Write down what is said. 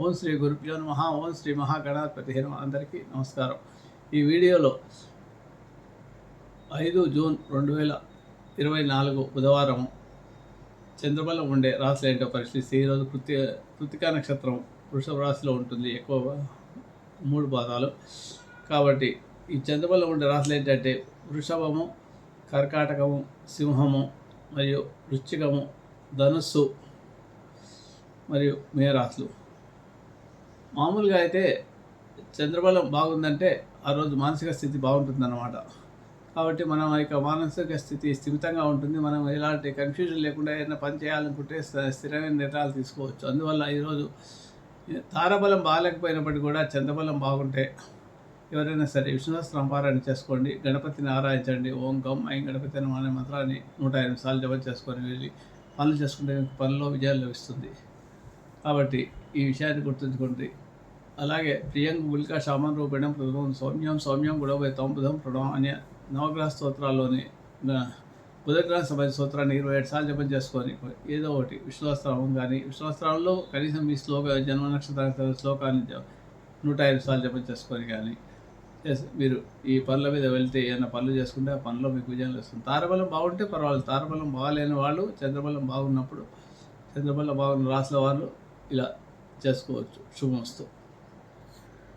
ఓం శ్రీ గురుభ్యో నమ ఓం శ్రీ మహాగణాధిపతి హేమ అందరికీ నమస్కారం. ఈ వీడియోలో ఐదు జూన్ రెండు వేల ఇరవై నాలుగు బుధవారం చంద్రబలం ఉండే రాశులు ఏంటో పరిశీలిస్తే ఈరోజు కృతి కృతికా నక్షత్రం వృషభ రాశిలో ఉంటుంది ఎక్కువ మూడు పాదాలు. కాబట్టి ఈ చంద్రబలం ఉండే రాశులు ఏంటంటే వృషభము కర్కాటకము సింహము మరియు వృశ్చికము ధనుస్సు మరియు మేరాశులు మామూలుగా అయితే చంద్రబలం బాగుందంటే ఆ రోజు మానసిక స్థితి బాగుంటుందన్నమాట. కాబట్టి మనం యొక్క మానసిక స్థితి స్థిమితంగా ఉంటుంది. మనం ఎలాంటి కన్ఫ్యూజన్ లేకుండా ఏదైనా పని చేయాలనుకుంటే స్థ- స్థిరమైన నిర్ణయాలు తీసుకోవచ్చు. అందువల్ల ఈరోజు తారబలం బాగాలేకపోయినప్పటికీ కూడా చంద్రబలం బాగుంటే ఎవరైనా సరే విష్ణుసహస్రం పారాయణ చేసుకోండి. గణపతిని ఆరాధించండి. ఓం గం ఐం గణపతి అనే మంత్రాన్ని నూట ఎనిమిది సార్లు జపం చేసుకొని వెళ్ళి పనులు చేసుకుంటే మీకు పనిలో విజయాలు లభిస్తుంది. కాబట్టి ఈ విషయాన్ని గుర్తుంచుకోండి. అలాగే ప్రియం ఉల్కా శామన్ రూపేణం ప్రథమం సౌమ్యం సౌమ్యం గుడవై బుధం ప్రణవం అనే నవగ్రహ స్తోత్రాల్లోని బుధగ్రహ సమయ స్తోత్రాన్ని ఇరవై ఏడు సార్లు జపం చేసుకొని ఏదో ఒకటి విశ్వాస్త్రావం కానీ విశ్వాస్త్రావంలో కనీసం ఈ శ్లోక జన్మ నక్షత్ర శ్లోకాన్ని నూట ఐదు సార్లు జపం చేసుకొని కానీ మీరు ఈ పనుల మీద వెళ్తే ఏమైనా పనులు చేసుకుంటే ఆ పనిలో మీకు విజయం వస్తుంది తారబలం బాగుంటే పర్వాలేదు. తారబలం బాగాలేని వాళ్ళు చంద్రబలం బాగున్నప్పుడు చంద్రబలం బాగున్న రాసుల వాళ్ళు ఇలా చేసుకోవచ్చు. శుభమస్తు.